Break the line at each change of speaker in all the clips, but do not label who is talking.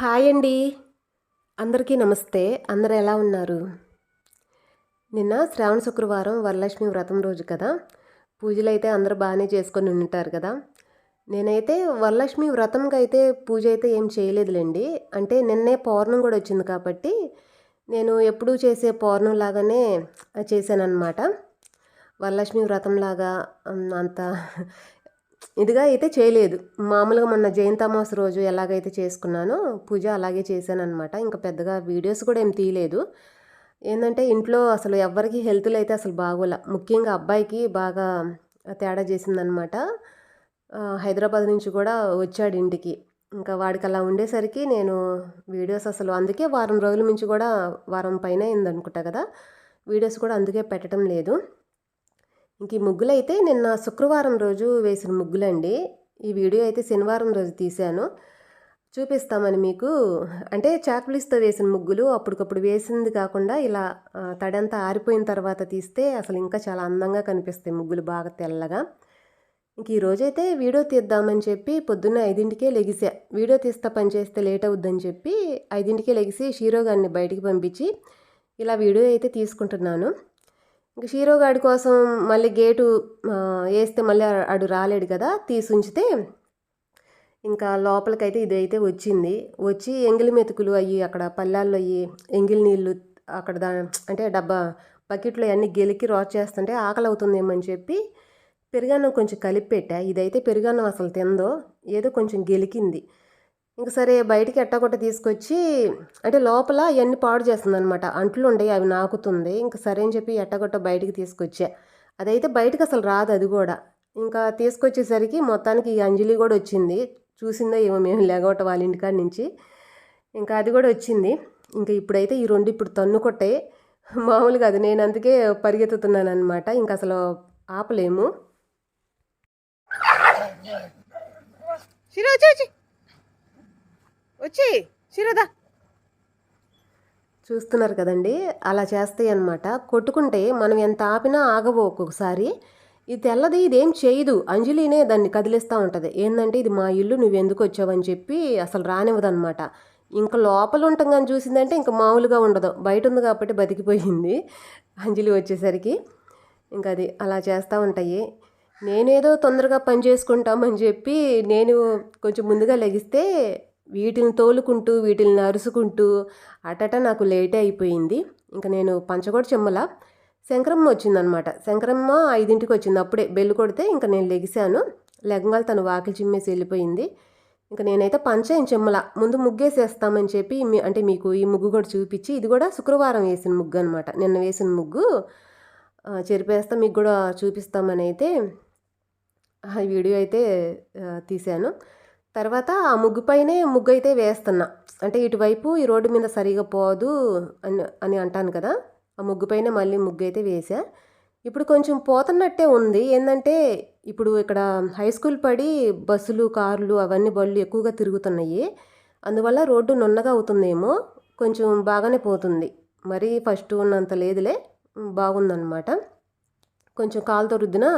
Hi అండి. అందరికీ నమస్తే. అందరు ఎలా ఉన్నారు? నిన్న శ్రావణ శుక్రవారం వరలక్ష్మి వ్రతం రోజు కదా. పూజలు అయితే అందరూ బాగానే చేసుకొని ఉంటారు కదా. నేనైతే వరలక్ష్మి వ్రతంకి అయితే పూజ అయితే ఏం చేయలేదులేండి. అంటే నిన్నే పౌర్ణం కూడా వచ్చింది కాబట్టి నేను ఎప్పుడూ చేసే పౌర్ణం లాగానే చేశానన్నమాట. వరలక్ష్మి వ్రతంలాగా అంత ఇదిగా అయితే చేయలేదు. మామూలుగా మొన్న జయంతమాస్ రోజు ఎలాగైతే చేసుకున్నానో పూజ అలాగే చేశాను అనమాట ఇంకా పెద్దగా వీడియోస్ కూడా ఏం తీయలేదు. ఏంటంటే ఇంట్లో అసలు ఎవరికి హెల్త్లు అయితే అసలు బాగోల. ముఖ్యంగా అబ్బాయికి బాగా తేడా చేసిందనమాట హైదరాబాద్ నుంచి కూడా వచ్చాడు ఇంటికి. ఇంకా వాడికి అలా ఉండేసరికి నేను వీడియోస్ అసలు అందుకే వారం రోజుల నుంచి కూడా వారం పైన అయింది అనుకుంటా కదా. వీడియోస్ కూడా అందుకే పెట్టడం లేదు. ఇంక ఈ ముగ్గులైతే నిన్న శుక్రవారం రోజు వేసిన ముగ్గులండి. ఈ వీడియో అయితే శనివారం రోజు తీశాను. చూపిస్తామని మీకు. అంటే చాక్పీస్తో వేసిన ముగ్గులు అప్పటికప్పుడు వేసింది కాకుండా ఇలా తడంతా ఆరిపోయిన తర్వాత తీస్తే అసలు ఇంకా చాలా అందంగా కనిపిస్తాయి ముగ్గులు బాగా తెల్లగా. ఇంక ఈ వీడియో తీద్దామని చెప్పి పొద్దున్న ఐదింటికే లెగిసా. వీడియో తీస్తా పని చేస్తే లేట్ అవుద్దని చెప్పి ఐదింటికే లెగిసి షీరో గారిని బయటికి పంపించి ఇలా వీడియో అయితే తీసుకుంటున్నాను. ఇంకా షీరో గాడి కోసం మళ్ళీ గేటు వేస్తే మళ్ళీ ఆడు రాలేడు కదా తీసి ఉంచితే ఇంకా లోపలికైతే ఇదైతే వచ్చింది. వచ్చి ఎంగిలి మెతుకులు అయ్యి అక్కడ పల్లాల్లో అయ్యి ఎంగిలి నీళ్ళు అక్కడ దా అంటే డబ్బా బకెట్లో అన్నీ గెలికి రోట్ చేస్తుంటే ఆకలి అవుతుందేమో అని చెప్పి పెరుగన్నం కొంచెం కలిపి పెట్టా ఇదైతే పెరుగన్నం అసలు తిందో ఏదో కొంచెం గెలికింది. ఇంక సరే బయటికి ఎట్టగొట్ట తీసుకొచ్చి అంటే లోపల ఇవన్నీ పాడు చేస్తుంది అనమాట అంట్లు ఉండయి అవి నాకుతుంది. ఇంకా సరే అని చెప్పి ఎట్టగొట్ట బయటికి తీసుకొచ్చా. అదైతే బయటకు అసలు రాదు అది కూడా. ఇంకా తీసుకొచ్చేసరికి మొత్తానికి ఈ అంజలి కూడా వచ్చింది. చూసిందో ఏమో మేము లేగొట్ట వాళ్ళ ఇంటికాడ నుంచి. ఇంకా అది కూడా వచ్చింది. ఇంకా ఇప్పుడైతే ఈ రెండు ఇప్పుడు తన్ను కొట్టాయి మామూలుగా అది నేను అందుకే పరిగెత్తుతున్నాను అనమాట ఇంకా అసలు ఆపలేము. వచ్చి వచ్చి చూస్తున్నారు కదండి అలా చేస్తాయి అన్నమాట. కొట్టుకుంటే మనం ఎంత ఆపినా ఆగవు ఒక్కొక్కసారి. ఇది తెల్లది ఇదేం చేయదు. అంజలినే దాన్ని కదిలిస్తూ ఉంటుంది. ఏంటంటే ఇది మా ఇల్లు నువ్వు ఎందుకు వచ్చావని చెప్పి అసలు రానివ్వదనమాట ఇంకా లోపల ఉంటాం కానీ చూసిందంటే ఇంకా మామూలుగా ఉండదు. బయట ఉంది కాబట్టి బతికిపోయింది అంజలి వచ్చేసరికి. ఇంకా అది అలా చేస్తూ ఉంటాయి. నేనేదో తొందరగా పని చేసుకుంటామని చెప్పి నేను కొంచెం ముందుగా లెగిస్తే వీటిని తోలుకుంటూ వీటిని నరుసుకుంటూ అటట నాకు లేటే అయిపోయింది. ఇంకా నేను పంచగొడ చెమ్మల శంకరమ్మ వచ్చిందనమాట. శంకరమ్మ ఐదింటికి వచ్చింది. అప్పుడే బెల్లు కొడితే ఇంకా నేను లెగిశాను. లెగంగాలు తను వాకిలి చిమ్మేసి వెళ్ళిపోయింది. ఇంకా నేనైతే పంచాయన్ చెమ్మల ముందు ముగ్గేసేస్తామని చెప్పి మీ- అంటే మీకు ఈ ముగ్గు కూడా చూపించి ఇది కూడా శుక్రవారం వేసిన ముగ్గు అనమాట. నిన్న వేసిన ముగ్గు చెరిపేస్తా మీకు కూడా చూపిస్తామని అయితే ఆ వీడియో అయితే తీశాను. తర్వాత ఆ ముగ్గు పైనే ముగ్గు అయితే వేస్తున్నా. అంటే ఇటువైపు ఈ రోడ్డు మీద సరిగా పోదు అని అని అంటాను కదా ఆ ముగ్గు పైన మళ్ళీ ముగ్గు అయితే వేసా ఇప్పుడు కొంచెం పోతున్నట్టే ఉంది. ఏంటంటే ఇప్పుడు ఇక్కడ హై స్కూల్ పడి బస్సులు కార్లు అవన్నీ బళ్ళు ఎక్కువగా తిరుగుతున్నాయి. అందువల్ల రోడ్డు నున్నగా అవుతుందేమో కొంచెం బాగానే పోతుంది. మరీ ఫస్ట్ ఉన్నంత లేదులే బాగుందన్నమాట. కొంచెం కాలుతో రుద్దినా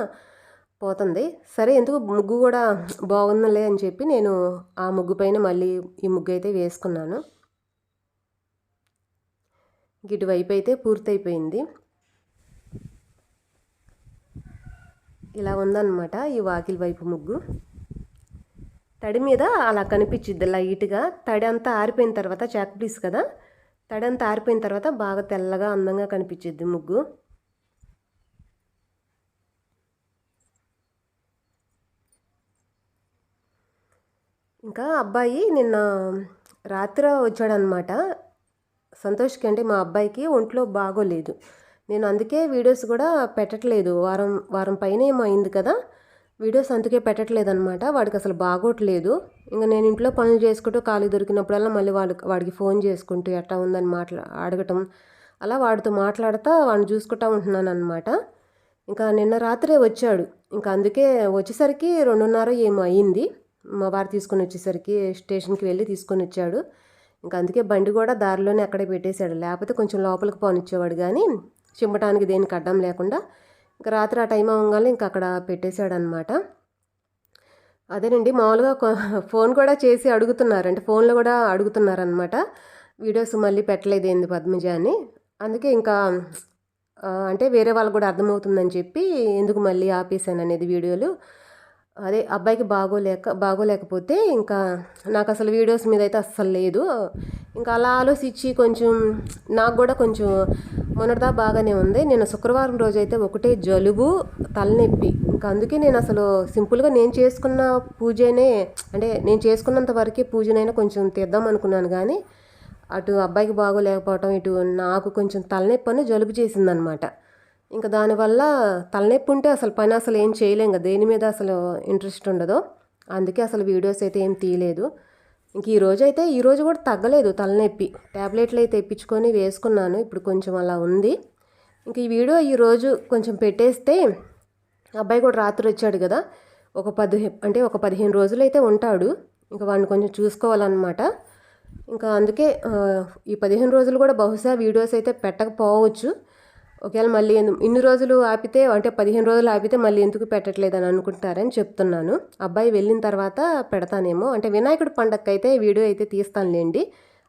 పోతుంది. సరే ఎందుకు ముగ్గు కూడా బాగుందిలే అని చెప్పి నేను ఆ ముగ్గు పైన మళ్ళీ ఈ ముగ్గు అయితే వేసుకున్నాను. ఇటువైపు అయితే పూర్తయిపోయింది. ఇలా ఉందన్నమాట ఈ వాకిలి వైపు ముగ్గు. తడి మీద అలా కనిపించిద్ది లైట్గా. తడి అంతా ఆరిపోయిన తర్వాత చాక్ పీస్ కదా? తడి అంతా ఆరిపోయిన తర్వాత బాగా తెల్లగా అందంగా కనిపించిద్ది ముగ్గు. ఇంకా అబ్బాయి నిన్న రాత్రి వచ్చాడనమాట. సంతోష్కి అంటే మా అబ్బాయికి ఒంట్లో బాగోలేదు. నేను అందుకే వీడియోస్ కూడా పెట్టట్లేదు. వారం వారం పైన ఏమో అయింది కదా. వీడియోస్ అందుకే పెట్టట్లేదు అనమాట వాడికి అసలు బాగోట్లేదు. ఇంకా నేను ఇంట్లో పనులు చేసుకుంటూ ఖాళీ దొరికినప్పుడల్లా మళ్ళీ వాడికి వాడికి ఫోన్ చేసుకుంటూ ఎట్లా ఉందని మాట్లా అడగటం అలా వాడితో మాట్లాడుతూ వాడిని చూసుకుంటా ఉంటున్నాను అనమాట ఇంకా నిన్న రాత్రే వచ్చాడు. ఇంకా అందుకే వచ్చేసరికి రెండున్నర ఏమో అయ్యింది మా వారు తీసుకొని వచ్చేసరికి స్టేషన్కి వెళ్ళి తీసుకొని వచ్చాడు. ఇంకా అందుకే బండి కూడా దారిలోనే అక్కడే పెట్టేశాడు. లేకపోతే కొంచెం లోపలికి పోనిచ్చేవాడు కానీ చింపడానికి దేనికి అడ్డం లేకుండా ఇంకా రాత్రి ఆ టైం అవ్వగానే ఇంకా అక్కడ పెట్టేశాడు అనమాట అదేనండి మామూలుగా ఫోన్ కూడా చేసి అడుగుతున్నారు. అంటే ఫోన్లో కూడా అడుగుతున్నారనమాట వీడియోస్ మళ్ళీ పెట్టలేదు ఏంది పద్మజ అని. అందుకే ఇంకా అంటే వేరే వాళ్ళకు కూడా అర్థమవుతుందని చెప్పి ఎందుకు మళ్ళీ ఆపేసాను అనేది వీడియోలు. అదే అబ్బాయికి బాగోలేక బాగోలేకపోతే ఇంకా నాకు అసలు వీడియోస్ మీద అయితే అస్సలు లేదు. ఇంకా అలా ఆలోచించి కొంచెం నాకు కూడా కొంచెం మొన్నటిదా బాగానే ఉంది. నేను శుక్రవారం రోజు అయితే ఒకటే జలుబు తలనొప్పి. ఇంకా అందుకే నేను అసలు సింపుల్గా నేను చేసుకున్న పూజనే అంటే నేను చేసుకున్నంత వరకే పూజనైనా కొంచెం తీద్దాం అనుకున్నాను కానీ అటు అబ్బాయికి బాగోలేకపోవటం ఇటు నాకు కొంచెం తలనొప్పి అని జలుబు చేసిందనమాట. ఇంకా దానివల్ల తలనొప్పి ఉంటే అసలు పని అసలు ఏం చేయలేం కదా దేని మీద అసలు ఇంట్రెస్ట్ ఉండదు. అందుకే అసలు వీడియోస్ అయితే ఏం తీయలేదు. ఇంక ఈ రోజు అయితే ఈరోజు కూడా తగ్గలేదు తలనొప్పి. ట్యాబ్లెట్లు అయితే తెప్పించుకొని వేసుకున్నాను ఇప్పుడు కొంచెం అలా ఉంది. ఇంక ఈ వీడియో ఈరోజు కొంచెం పెట్టేస్తే అబ్బాయి కూడా రాత్రి వచ్చాడు కదా ఒక పది అంటే ఒక పదిహేను రోజులు అయితే ఉంటాడు. ఇంకా వాడిని కొంచెం చూసుకోవాలన్నమాట. ఇంకా అందుకే ఈ పదిహేను రోజులు కూడా బహుశా వీడియోస్ అయితే పెట్టకపోవచ్చు. ఒకవేళ మళ్ళీ ఇన్ని రోజులు ఆపితే అంటే పదిహేను రోజులు ఆపితే మళ్ళీ ఎందుకు పెట్టట్లేదని అనుకుంటారని చెప్తున్నాను. అబ్బాయి వెళ్ళిన తర్వాత పెడతానేమో. అంటే వినాయకుడి పండగకి అయితే వీడియో అయితే తీస్తానులేండి.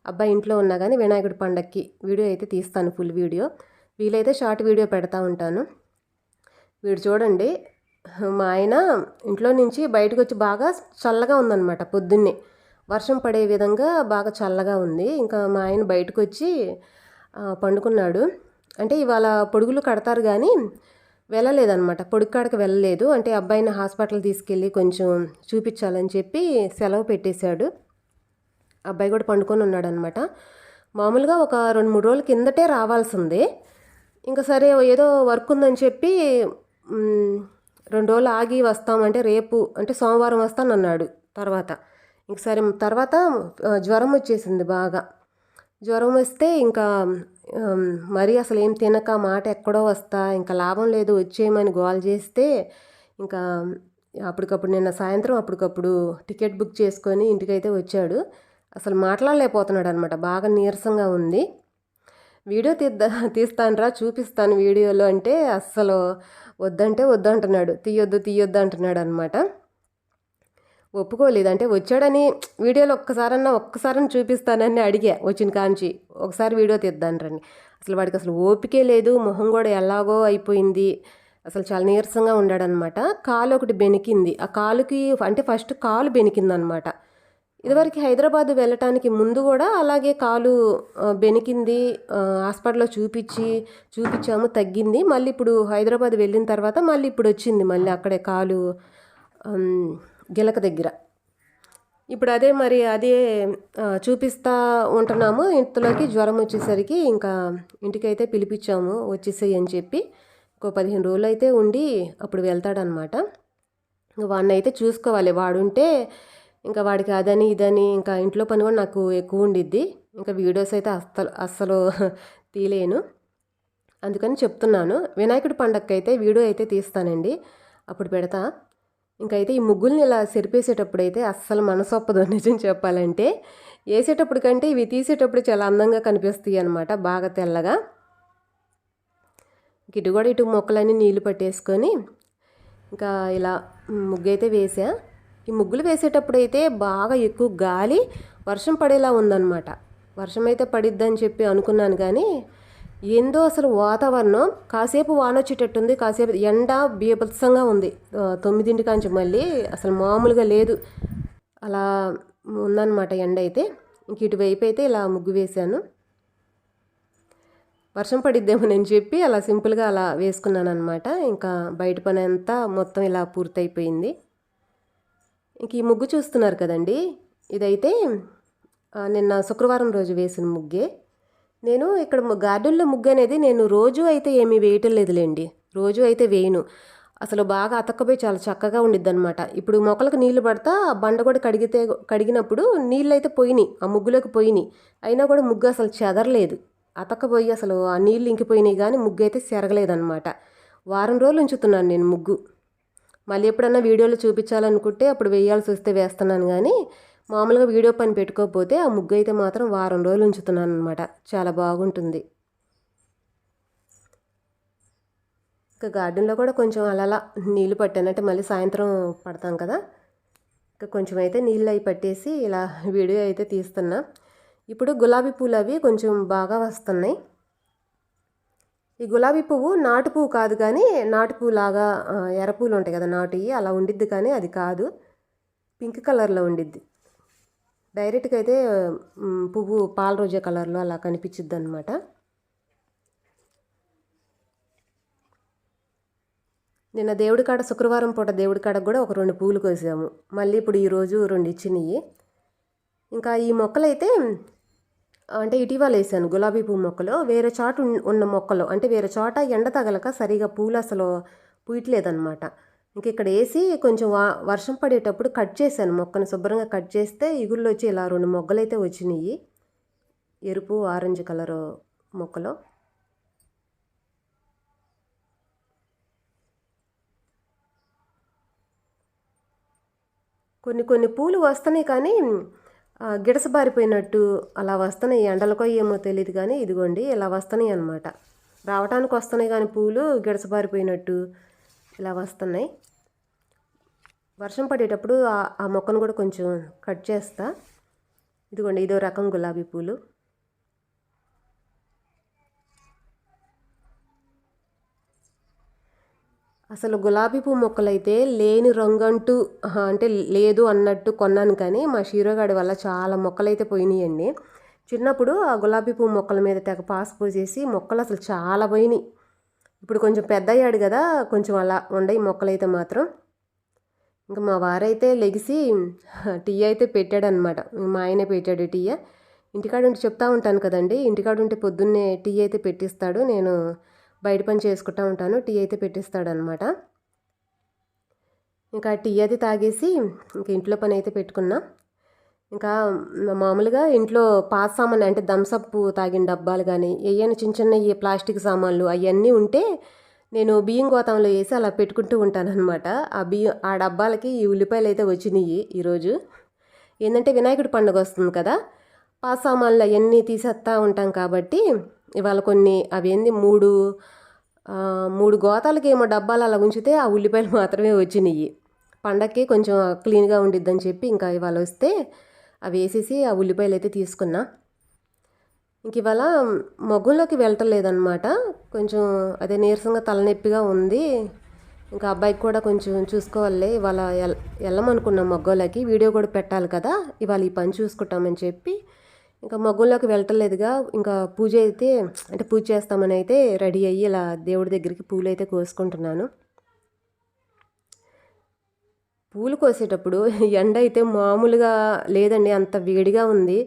అబ్బాయి ఇంట్లో ఉన్నా కానీ వినాయకుడి పండగకి వీడియో అయితే తీస్తాను ఫుల్ వీడియో. వీలైతే షార్ట్ వీడియో పెడతా ఉంటాను. వీడు చూడండి మా ఆయన ఇంట్లో నుంచి బయటకు వచ్చి బాగా చల్లగా ఉందన్నమాట పొద్దున్నే. వర్షం పడే విధంగా బాగా చల్లగా ఉంది. ఇంకా మా ఆయన బయటకు వచ్చి పండుకున్నాడు. అంటే ఇవాళ పొడుగులు కడతారు కానీ వెళ్ళలేదన్నమాట. పొడుగు కాడకు వెళ్ళలేదు. అంటే అబ్బాయిని హాస్పిటల్ తీసుకెళ్ళి కొంచెం చూపించాలని చెప్పి సెలవు పెట్టేశాడు. అబ్బాయి కూడా పండుకొని ఉన్నాడనమాట మామూలుగా ఒక రెండు మూడు రోజుల కిందటే రావాల్సిందే. ఇంకా సరే ఏదో వర్క్ ఉందని చెప్పి రెండు రోజులు ఆగి వస్తామంటే రేపు అంటే సోమవారం వస్తాను అన్నాడు తర్వాత. ఇంక సరే తర్వాత జ్వరం వచ్చేసింది బాగా. జ్వరం వస్తే ఇంకా మరీ అసలు ఏం తినక మాట ఎక్కడో వస్తా ఇంకా లాభం లేదు వచ్చేయమని గోల్ చేస్తే ఇంకా అప్పటికప్పుడు నిన్న సాయంత్రం అప్పటికప్పుడు టికెట్ బుక్ చేసుకొని ఇంటికైతే వచ్చాడు. అసలు మాట్లాడలేకపోతున్నాడు అనమాట బాగా నీరసంగా ఉంది. వీడియో తీద్దా తీస్తానురా చూపిస్తాను వీడియోలో అంటే అస్సలు వద్దంటే వద్దంటున్నాడు తీయొద్దు తీయొద్దు అంటున్నాడు అనమాట ఒప్పుకోలేదు అంటే వచ్చాడని వీడియోలో ఒక్కసారన్నా ఒక్కసారని చూపిస్తానని అడిగా వచ్చిన కాంచి ఒకసారి వీడియో తీద్దాను అసలు వాడికి అసలు ఓపికే లేదు మొహం కూడా ఎలాగో అయిపోయింది. అసలు చాలా నీరసంగా ఉన్నాడనమాట కాలు ఒకటి బెనికింది ఆ కాలుకి అంటే ఫస్ట్ కాలు బెనికిందనమాట ఇదివరకు హైదరాబాద్ వెళ్ళటానికి ముందు కూడా అలాగే కాలు బెనికింది హాస్పిటల్లో చూపించి చూపించాము తగ్గింది. మళ్ళీ ఇప్పుడు హైదరాబాద్ వెళ్ళిన తర్వాత మళ్ళీ ఇప్పుడు వచ్చింది. మళ్ళీ అక్కడే కాలు గిలక దగ్గర. ఇప్పుడు అదే మరి అదే చూపిస్తా ఉంటున్నాము. ఇంతలోకి జ్వరం వచ్చేసరికి ఇంకా ఇంటికైతే పిలిపించాము వచ్చేసేయి అని చెప్పి. ఇంకో పదిహేను రోజులు అయితే ఉండి అప్పుడు వెళ్తాడనమాట. వాడిని అయితే చూసుకోవాలి. వాడుంటే ఇంకా వాడికి అదని ఇదని ఇంకా ఇంట్లో పని కూడా నాకు ఎక్కువ ఉండిద్ది. ఇంకా వీడియోస్ అయితే అస్సలు అస్సలు తీయలేను. అందుకని చెప్తున్నాను. వినాయకుడి పండగకి అయితే వీడియో అయితే తీస్తానండి. అప్పుడు పెడతా. ఇంకైతే ఈ ముగ్గుల్ని ఇలా సెరిపేసేటప్పుడు అయితే అస్సలు మనసొప్పదు నిజం చెప్పాలంటే. వేసేటప్పుడు కంటే ఇవి తీసేటప్పుడు చాలా అందంగా కనిపిస్తాయి అనమాట బాగా తెల్లగా. ఇటు కూడా ఇటు మొక్కలన్నీ నీళ్ళు పట్టేసుకొని ఇంకా ఇలా ముగ్గు అయితే వేసా. ఈ ముగ్గులు వేసేటప్పుడు అయితే బాగా ఎక్కువ గాలి వర్షం పడేలా ఉందన్నమాట. వర్షం అయితే పడిద్దని చెప్పి అనుకున్నాను కానీ ఏందో అసలు వాతావరణం కాసేపు వాన వచ్చేటట్టుంది కాసేపు ఎండ బీభత్సంగా ఉంది. తొమ్మిదింటి కాంచి మళ్ళీ అసలు మామూలుగా లేదు. అలా ఉందన్నమాట ఎండ అయితే ఇంక ఇటువైపు అయితే ఇలా ముగ్గు వేశాను. వర్షం పడిద్దేమోనని చెప్పి అలా సింపుల్గా అలా వేసుకున్నాను అనమాట ఇంకా బయట పని అంతా మొత్తం ఇలా పూర్తయిపోయింది. ఇంక ఈ ముగ్గు చూస్తున్నారు కదండి? ఇదైతే నిన్న శుక్రవారం రోజు వేసిన ముగ్గే. నేను ఇక్కడ గార్డెన్లో ముగ్గు అనేది నేను రోజు అయితే ఏమీ వేయటం లేదులేండి రోజు అయితే వేయను. అసలు బాగా అతక్కపోయి చాలా చక్కగా ఉండిద్ది అనమాట ఇప్పుడు మొక్కలకు నీళ్ళు పడతా ఆ బండ కూడా కడిగితే కడిగినప్పుడు నీళ్ళు అయితే పోయినాయి ఆ ముగ్గులోకి పోయినాయి. అయినా కూడా ముగ్గు అసలు చెదరలేదు. అతక్కపోయి అసలు ఆ నీళ్ళు ఇంకిపోయినాయి కానీ ముగ్గు అయితే చెరగలేదనమాట వారం రోజులు ఉంచుతున్నాను నేను ముగ్గు. మళ్ళీ ఎప్పుడన్నా వీడియోలో చూపించాలనుకుంటే అప్పుడు వేయాల్సి వస్తే వేస్తున్నాను కానీ మామూలుగా వీడియో పని పెట్టుకోకపోతే ఆ ముగ్గు అయితే మాత్రం వారం రోజులు ఉంచుతున్నాను అనమాట చాలా బాగుంటుంది. ఇంకా గార్డెన్లో కూడా కొంచెం అలా నీళ్ళు పట్టానంటే మళ్ళీ సాయంత్రం పడతాం కదా. ఇంకా కొంచెం అయితే నీళ్ళు అవి పట్టేసి ఇలా వీడియో అయితే తీస్తున్నా. ఇప్పుడు గులాబీ పూలు అవి కొంచెం బాగా వస్తున్నాయి. ఈ గులాబీ పువ్వు నాటు పువ్వు కాదు కానీ నాటు పువ్వు లాగా ఎర్ర పూలు ఉంటాయి కదా నాటువి అలా ఉండిద్ది కానీ అది కాదు. పింక్ కలర్లో ఉండిద్ది. డైరెక్ట్గా అయితే పువ్వు పాల రోజా కలర్లో అలా కనిపించిద్ది అనమాట నిన్న దేవుడి కాడ శుక్రవారం పూట దేవుడి కాడకు కూడా ఒక రెండు పూలు కోసాము. మళ్ళీ ఇప్పుడు ఈరోజు రెండు ఇచ్చినాయి ఇంకా ఈ మొక్కలైతే అంటే ఇటీవల వేసాను గులాబీ పువ్వు మొక్కలు. వేరే చోట ఉన్న మొక్కలు అంటే వేరే చోట ఎండ తగలక సరిగా పూలు అసలు పూయట్లేదన్నమాట. ఇంక ఇక్కడ వేసి కొంచెం వర్షం పడేటప్పుడు కట్ చేశాను. మొక్కను శుభ్రంగా కట్ చేస్తే ఇగుళ్ళు వచ్చి ఇలా రెండు మొగ్గలు అయితే వచ్చినాయి ఎరుపు ఆరెంజ్ కలరు మొక్కలు. కొన్ని కొన్ని పూలు వస్తున్నాయి కానీ గిడసబారిపోయినట్టు అలా వస్తున్నాయి. ఎండలకో ఏమో తెలియదు కానీ ఇదిగోండి ఇలా వస్తున్నాయి అన్నమాట. రావటానికి వస్తున్నాయి కానీ పూలు గిడసబారిపోయినట్టు ఇలా వస్తున్నాయి. వర్షం పడేటప్పుడు ఆ- మొక్కను కూడా కొంచెం కట్ చేస్తా. ఇదిగోండి ఇదో రకం గులాబీ పూలు. అసలు గులాబీ పువ్వు మొక్కలైతే లేని రంగు అంటూ అంటే లేదు అన్నట్టు కొన్నాను కానీ మా షీరోగాడి వల్ల చాలా మొక్కలైతే పోయినాయండి. చిన్నప్పుడు ఆ గులాబీ పువ్వు మొక్కల మీద తెగ పాస్ పోసేసి మొక్కలు అసలు చాలా పోయినాయి. ఇప్పుడు కొంచెం పెద్ద అయ్యాడు కదా కొంచెం అలా ఉండయి మొక్కలైతే మాత్రం. ఇంకా మా వారైతే లెగిసి టీ అయితే పెట్టాడనమాట మా ఆయనే పెట్టాడు టీ. ఇంటికాడ ఉంటే చెప్తా ఉంటాను కదండి ఇంటికాడ ఉంటే పొద్దున్నే టీ అయితే పెట్టిస్తాడు. నేను బయట పని చేసుకుంటా ఉంటాను టీ అయితే పెట్టిస్తాడనమాట ఇంకా టీ అది తాగేసి ఇంకా ఇంట్లో పని అయితే పెట్టుకున్నా. ఇంకా మామూలుగా ఇంట్లో పాత సామాన్ అంటే థమ్సప్ తాగిన డబ్బాలు కానీ ఏవైనా చిన్న చిన్న ఈ ప్లాస్టిక్ సామాన్లు అవన్నీ ఉంటే నేను బియ్యం గోతంలో వేసి అలా పెట్టుకుంటూ ఉంటానన్నమాట. ఆ బియ్యం ఆ డబ్బాలకి ఈ ఉల్లిపాయలు అయితే వచ్చినాయి ఈరోజు. ఏంటంటే వినాయకుడి పండుగ వస్తుంది కదా పాత సామాన్లు అవన్నీ తీసేస్తా ఉంటాం కాబట్టి ఇవాళ కొన్ని అవి మూడు మూడు గోతాలకి ఏమో డబ్బాలు అలా ఉంచితే ఆ ఉల్లిపాయలు మాత్రమే వచ్చినాయి. పండక్కి కొంచెం క్లీన్గా ఉండిద్దని చెప్పి ఇంకా ఇవాళ వస్తే అవి వేసేసి ఆ ఉల్లిపాయలు అయితే తీసుకున్నా. ఇంక ఇవాళ మగ్గుల్లోకి వెళ్ళటం లేదనమాట కొంచెం అదే నీరసంగా తలనొప్పిగా ఉంది. ఇంకా అబ్బాయికి కూడా కొంచెం చూసుకోవాలి. ఇవాళ ఎల్ వెళ్ళమనుకున్నాం మగ్గోళ్ళకి. వీడియో కూడా పెట్టాలి కదా. ఇవాళ ఈ పని చూసుకుంటామని చెప్పి ఇంకా మగ్గుల్లోకి వెళ్ళటలేదుగా ఇంకా పూజ అయితే అంటే పూజ చేస్తామని అయితే రెడీ అయ్యి ఇలా దేవుడి దగ్గరికి పూలు అయితే కోసుకుంటున్నాను. పూలు కోసేటప్పుడు ఎండ అయితే మామూలుగా లేదండి అంత వేడిగా ఉంది.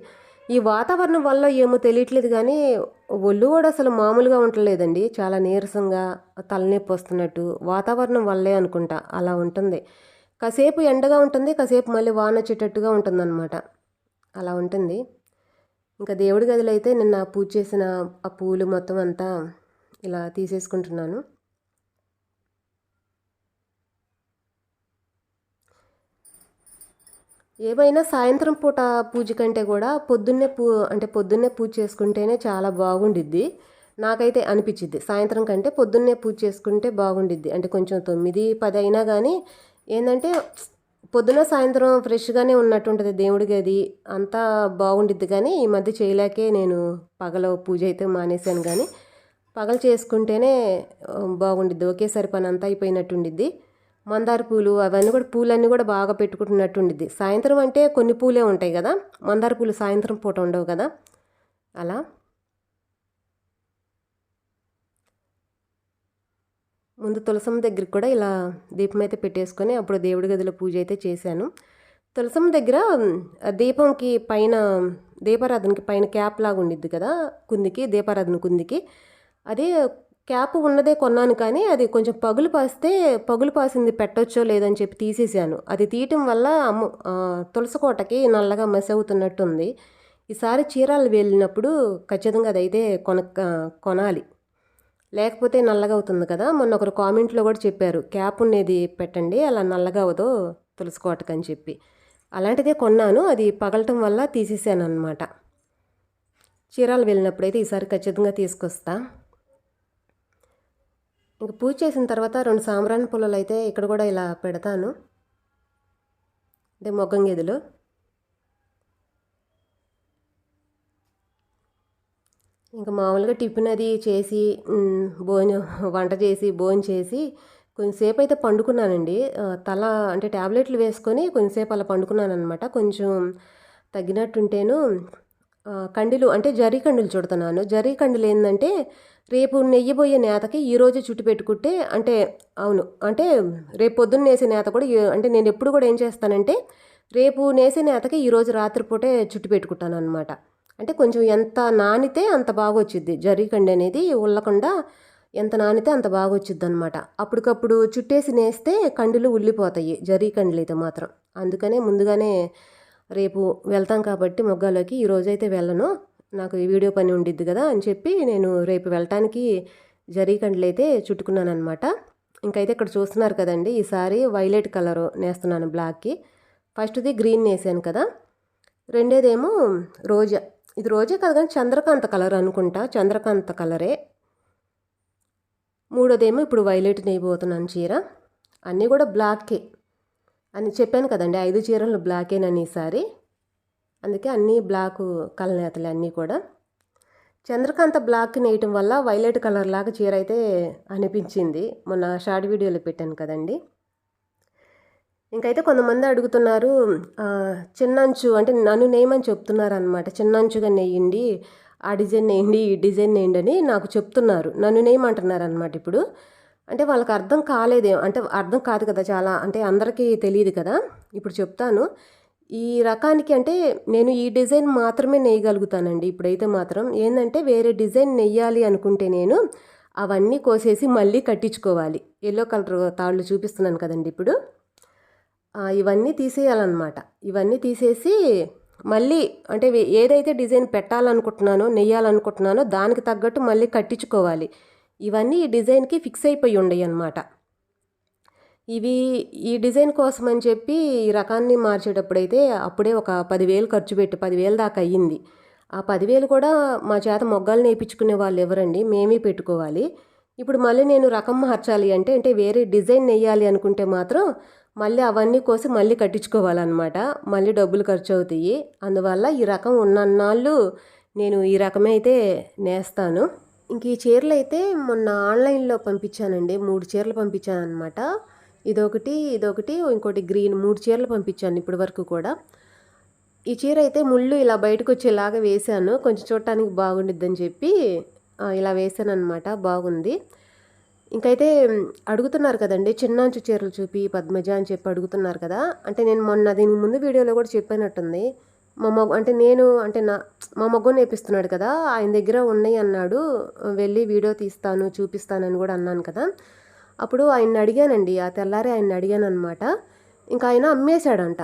ఈ వాతావరణం వల్ల ఏమో తెలియట్లేదు కానీ ఒళ్ళు కూడా అసలు మామూలుగా ఉండలేదండి. చాలా నీరసంగా తలనొప్పి వస్తున్నట్టు వాతావరణం వల్లే అనుకుంటా అలా ఉంటుంది. కాసేపు ఎండగా ఉంటుంది కాసేపు మళ్ళీ వాన వచ్చేటట్టుగా ఉంటుందన్నమాట. అలా ఉంటుంది. ఇంకా దేవుడి గదిలో అయితే నిన్న పూజ చేసిన ఆ పూలు మొత్తం అంతా ఇలా తీసేసుకుంటున్నాను. ఏమైనా సాయంత్రం పూట పూజ కంటే కూడా పొద్దున్నే పూ అంటే పొద్దున్నే పూజ చేసుకుంటేనే చాలా బాగుండిద్ది. నాకైతే అనిపించిద్ది సాయంత్రం కంటే పొద్దున్నే పూజ చేసుకుంటే బాగుండిద్ది. అంటే కొంచెం తొమ్మిది పది అయినా కానీ ఏంటంటే పొద్దున సాయంత్రం ఫ్రెష్గానే ఉన్నట్టు ఉంటుంది దేవుడి గది. అంతా బాగుండిద్ది కానీ ఈ మధ్య చేయలేకే నేను పగల పూజ అయితే మానేశాను కానీ పగలు చేసుకుంటేనే బాగుండిద్ది. ఒకేసారి పని అంతా అయిపోయినట్టుండిద్ది. మందార పూలు అవన్నీ కూడా పూలన్నీ కూడా బాగా పెట్టుకుంటున్నట్టు ఉండిద్ది. సాయంత్రం అంటే కొన్ని పూలే ఉంటాయి కదా మందార పూలు సాయంత్రం పూట ఉండవు కదా. అలా. ముందు తులసమ్మ దగ్గరికి కూడా ఇలా దీపం అయితే పెట్టేసుకొని అప్పుడు దేవుడి గదిలో పూజ అయితే చేశాను. తులసమ్మ దగ్గర దీపంకి పైన దీపారాధనకి పైన క్యాప్ లాగా ఉండిద్ది కదా కుందికి దీపారాధన కుందికి. అదే క్యాప్ ఉన్నదే కొన్నాను కానీ అది కొంచెం పగులు పాస్తే పగులు పాసింది పెట్టొచ్చో లేదని చెప్పి తీసేసాను అది తీయటం వల్ల అమ్మ తులసి కోటకి నల్లగా మసి అవుతున్నట్టుంది. ఈసారి చీరాలు వెళ్ళినప్పుడు ఖచ్చితంగా అదైతే కొన కొనాలి. లేకపోతే నల్లగా అవుతుంది కదా? మొన్న ఒకరు కామెంట్లో కూడా చెప్పారు క్యాప్ ఉండేది పెట్టండి అలా నల్లగా అవదో తులసి కోటకు అని చెప్పి. అలాంటిదే కొన్నాను అది పగలటం వల్ల తీసేసాను అనమాట చీరాలు వెళ్ళినప్పుడైతే ఈసారి ఖచ్చితంగా తీసుకొస్తాను ఇంక పూజ చేసిన తర్వాత రెండు సాంబ్రాణి పుల్లలు అయితే ఇక్కడ కూడా ఇలా పెడతాను. అంటే మొగ్గం గేదెలు. ఇంకా మామూలుగా టిఫిన్ అది చేసి భోజనం వంట చేసి భోజనం చేసి కొంచెంసేపు అయితే పండుకున్నానండి. తల అంటే ట్యాబ్లెట్లు వేసుకొని కొంచెంసేపు అలా పండుకున్నాను అనమాట కొంచెం తగ్గినట్టుంటేను ఆ, కండిలు అంటే జరీ కండులు చుడుతున్నాను. జరీ కండులు ఏంటంటే రేపు నెయ్యిపోయే నేతకి ఈరోజు చుట్టు పెట్టుకుంటే అంటే అవును అంటే రేపు పొద్దున్న నేసే నేత కూడా అంటే నేను ఎప్పుడు కూడా ఏం చేస్తానంటే రేపు నేసే నేతకి ఈరోజు రాత్రిపూటే చుట్టు పెట్టుకుంటాను అనమాట అంటే కొంచెం ఎంత నానితే అంత బాగా వచ్చిద్ది జరీ అనేది ఉల్లకుండా ఎంత నానితే అంత బాగా వచ్చిద్ది అనమాట అప్పటికప్పుడు చుట్టేసి నేస్తే కండులు ఉల్లిపోతాయి జరీ కండ్లు అయితే మాత్రం. అందుకనే ముందుగానే రేపు వెళ్తాం కాబట్టి మొగ్గాలోకి ఈరోజైతే వెళ్ళను. నాకు ఈ వీడియో పని ఉండిద్ది కదా అని చెప్పి నేను రేపు వెళ్ళటానికి జరీ అయితే చుట్టుకున్నాను అనమాట ఇంకైతే ఇక్కడ చూస్తున్నారు కదండి ఈసారి వైలెట్ కలర్ నేస్తున్నాను బ్లాక్కి. ఫస్ట్ది గ్రీన్ నేసాను కదా. రెండేదేమో రోజా. ఇది రోజే కాదు కానీ చంద్రకాంత కలర్ అనుకుంటా చంద్రకాంత కలరే. మూడోదేమో ఇప్పుడు వైలెట్ నేయబోతున్నాను చీర. అన్నీ కూడా బ్లాకే అని చెప్పాను కదండి ఐదు చీరలు బ్లాకేనని ఈసారి అందుకే అన్నీ బ్లాక్ కలనేతలు అన్నీ కూడా. చంద్రకాంత బ్లాక్ నేయటం వల్ల వైలెట్ కలర్ లాగా చీర అయితే అనిపించింది. మొన్న షార్ట్ వీడియోలో పెట్టాను కదండి. ఇంకైతే కొంతమంది అడుగుతున్నారు చిన్నంచు అంటే నన్ను నేయమని చెప్తున్నారు అనమాట చిన్నంచుగా నెయ్యండి ఆ డిజైన్ నేయండి ఈ డిజైన్ నేయండి అని నాకు చెప్తున్నారు. నన్ను నేయమంటున్నారు అనమాట ఇప్పుడు. అంటే వాళ్ళకి అర్థం కాలేదే అంటే అర్థం కాదు కదా చాలా అంటే అందరికీ తెలియదు కదా. ఇప్పుడు చెప్తాను. ఈ రకానికి అంటే నేను ఈ డిజైన్ మాత్రమే నెయ్యగలుగుతానండి ఇప్పుడైతే మాత్రం ఏంటంటే వేరే డిజైన్ నెయ్యాలి అనుకుంటే నేను అవన్నీ కోసేసి మళ్ళీ కట్టించుకోవాలి. ఎల్లో కలర్ తాళ్ళు చూపిస్తున్నాను కదండి ఇప్పుడు. ఇవన్నీ తీసేయాలన్నమాట. ఇవన్నీ తీసేసి మళ్ళీ అంటే ఏదైతే డిజైన్ పెట్టాలనుకుంటున్నానో నెయ్యాలనుకుంటున్నానో దానికి తగ్గట్టు మళ్ళీ కట్టించుకోవాలి. ఇవన్నీ ఈ డిజైన్కి ఫిక్స్ అయిపోయి ఉండయి అన్నమాట ఇవి ఈ డిజైన్ కోసం అని చెప్పి ఈ రకాన్ని మార్చేటప్పుడైతే అప్పుడే ఒక పదివేలు ఖర్చు పెట్టి పదివేలు దాకా అయ్యింది. ఆ పదివేలు కూడా మా చేత మొగ్గాలు నేర్పించుకునే వాళ్ళు ఎవరండి? మేమే పెట్టుకోవాలి. ఇప్పుడు మళ్ళీ నేను రకం మార్చాలి అంటే అంటే వేరే డిజైన్ నెయ్యాలి అనుకుంటే మాత్రం మళ్ళీ అవన్నీ కోసి మళ్ళీ కట్టించుకోవాలన్నమాట. మళ్ళీ డబ్బులు ఖర్చు అవుతాయి. అందువల్ల ఈ రకం ఉన్నన్నాళ్ళు నేను ఈ రకమే అయితే నేస్తాను. ఇంక ఈ చీరలు అయితే మొన్న ఆన్లైన్లో పంపించానండి. మూడు చీరలు పంపించాను అనమాట ఇదొకటి ఇదొకటి ఇంకోటి గ్రీన్ మూడు చీరలు పంపించాను ఇప్పటి వరకు కూడా. ఈ చీర అయితే ముళ్ళు ఇలా బయటకు వచ్చేలాగా వేశాను. కొంచెం చూడటానికి బాగుండిద్దని చెప్పి ఇలా వేసాను అనమాట బాగుంది. ఇంకైతే అడుగుతున్నారు కదండి చిన్నంచు చీరలు చూపి పద్మజ అని చెప్పి అడుగుతున్నారు కదా. అంటే నేను మొన్న దీనికి ముందు వీడియోలో కూడా చెప్పినట్టుంది. మా మగ అంటే నేను అంటే నా మా మగ్గు నేర్పిస్తున్నాడు కదా ఆయన దగ్గర ఉన్నాయి అన్నాడు వెళ్ళి వీడియో తీస్తాను చూపిస్తానని కూడా అన్నాను కదా. అప్పుడు ఆయన అడిగానండి ఆ తెల్లారి ఆయన అడిగాను అనమాట ఇంకా ఆయన అమ్మేశాడంట.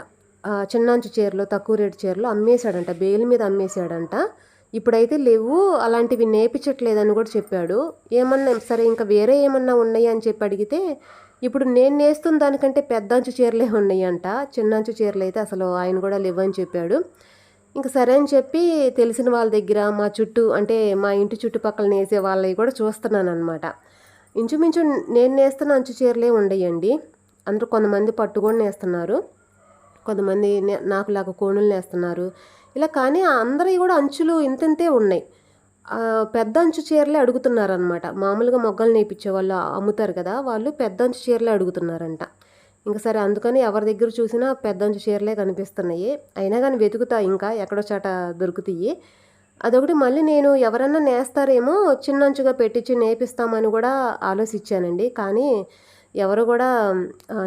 చిన్నంచు చీరలు తక్కువ రేటు చీరలు అమ్మేశాడంట బేలు మీద అమ్మేశాడంట. ఇప్పుడైతే లేవు అలాంటివి నేర్పించట్లేదని కూడా చెప్పాడు. ఏమన్నా సరే ఇంకా వేరే ఏమన్నా ఉన్నాయా అని చెప్పి అడిగితే ఇప్పుడు నేను నేస్తున్న దానికంటే పెద్దంచు చీరలే ఉన్నాయంట. చిన్నంచు చీరలు అయితే అసలు ఆయన కూడా లేవని చెప్పాడు. ఇంకా సరే అని చెప్పి తెలిసిన వాళ్ళ దగ్గర మా చుట్టూ అంటే మా ఇంటి చుట్టుపక్కల నేసే వాళ్ళవి కూడా చూస్తున్నాను అనమాట ఇంచుమించు నేను నేస్తున్న అంచు చీరలే ఉండయండి. అందరూ కొంతమంది పట్టు కూడా నేస్తున్నారు. కొంతమంది నే- నాకులాగా కోణులు నేస్తున్నారు. ఇలా కానీ అందరివి కూడా అంచులు ఇంతింతే ఉన్నాయి. పెద్ద అంచు చీరలే అడుగుతున్నారు అనమాట మామూలుగా మొగ్గలు నేర్పించే వాళ్ళు అమ్ముతారు కదా వాళ్ళు పెద్ద అంచు చీరలే అడుగుతున్నారంట. ఇంకా సరే అందుకని ఎవరి దగ్గర చూసినా పెద్ద అంచు చీరలే కనిపిస్తున్నాయి. అయినా కానీ వెతుకుతా ఇంకా ఎక్కడో చాట దొరుకుతాయి. అదొకటి మళ్ళీ నేను ఎవరన్నా నేస్తారేమో చిన్నంచుగా పెట్టించి నేపిస్తామని కూడా ఆలోచించానండి. కానీ ఎవరు కూడా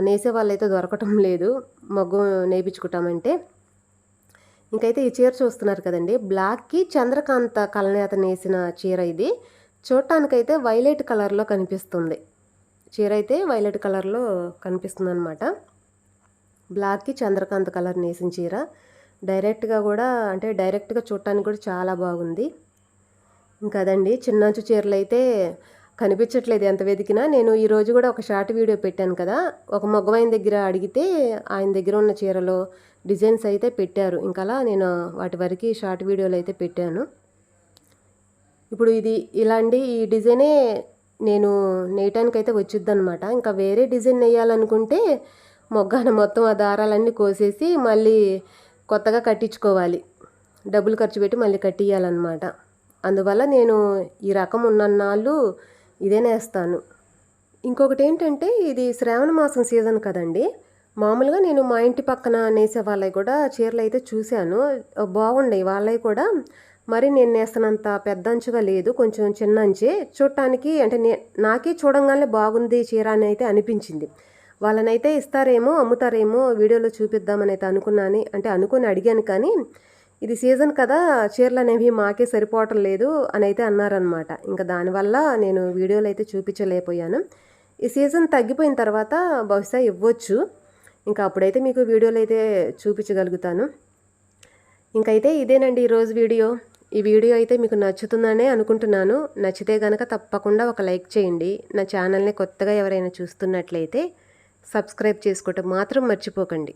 నేసే వాళ్ళైతే దొరకటం లేదు. మగ్గు నేపించుకుంటామంటే. ఇంకైతే ఈ చీర చూస్తున్నారు కదండి. బ్లాక్కి చంద్రకాంత కలనేత నేసిన చీర ఇది. చూడటానికైతే వైలెట్ కలర్లో కనిపిస్తుంది. చీర అయితే వైలెట్ కలర్లో కనిపిస్తుంది అనమాట బ్లాక్కి చంద్రకాంత కలర్ నేసిన చీర. డైరెక్ట్గా కూడా అంటే డైరెక్ట్గా చూడటానికి కూడా చాలా బాగుంది. ఇంకా చిన్నంచు చీరలు అయితే కనిపించట్లేదు ఎంత వెతికినా. నేను ఈరోజు కూడా ఒక షార్ట్ వీడియో పెట్టాను కదా ఒక మగవాయిన దగ్గర అడిగితే ఆయన దగ్గర ఉన్న చీరలో డిజైన్స్ అయితే పెట్టారు. ఇంకా అలా నేను వాటి వరకు షార్ట్ వీడియోలు అయితే పెట్టాను. ఇప్పుడు ఇది ఇలాంటి ఈ డిజైనే నేను నేయటానికి అయితే వచ్చిద్ది అనమాట ఇంకా వేరే డిజైన్ వేయాలనుకుంటే మొగ్గాన మొత్తం ఆ దారాలన్నీ కోసేసి మళ్ళీ కొత్తగా కట్టించుకోవాలి. డబ్బులు ఖర్చు పెట్టి మళ్ళీ కట్టియాలన్నమాట అందువల్ల నేను ఈ రకం ఉన్నన్నాళ్ళు ఇదే నేస్తాను. ఇంకొకటి ఏంటంటే ఇది శ్రావణ మాసం సీజన్ కదండి. మామూలుగా నేను మా ఇంటి పక్కన నేసే వాళ్ళవి కూడా చీరలు అయితే చూశాను. బాగున్నాయి వాళ్ళవి కూడా మరి నేను నేస్తున్నంత పెద్ద అంచుగా లేదు. కొంచెం చిన్న అంచే. చూడటానికి అంటే నే నాకే చూడంగానే బాగుంది చీర అని అయితే అనిపించింది. వాళ్ళనైతే ఇస్తారేమో అమ్ముతారేమో వీడియోలో చూపిద్దామని అయితే అనుకున్నాను. అంటే అనుకుని అడిగాను కానీ ఇది సీజన్ కదా చీరలు అనేవి మాకే సరిపోవటం లేదు అని అయితే అన్నారనమాట. ఇంకా దానివల్ల నేను వీడియోలు అయితే చూపించలేకపోయాను. ఈ సీజన్ తగ్గిపోయిన తర్వాత బహుశా ఇవ్వచ్చు. ఇంకా అప్పుడైతే మీకు వీడియోలు అయితే చూపించగలుగుతాను. ఇంకైతే ఇదేనండి ఈరోజు వీడియో. ఈ వీడియో అయితే మీకు నచ్చుతుందనే అనుకుంటున్నాను. నచ్చితే కనుక తప్పకుండా ఒక లైక్ చేయండి. నా ఛానల్ని కొత్తగా ఎవరైనా చూస్తున్నట్లయితే సబ్స్క్రైబ్ చేసుకోవటం మాత్రం మర్చిపోకండి.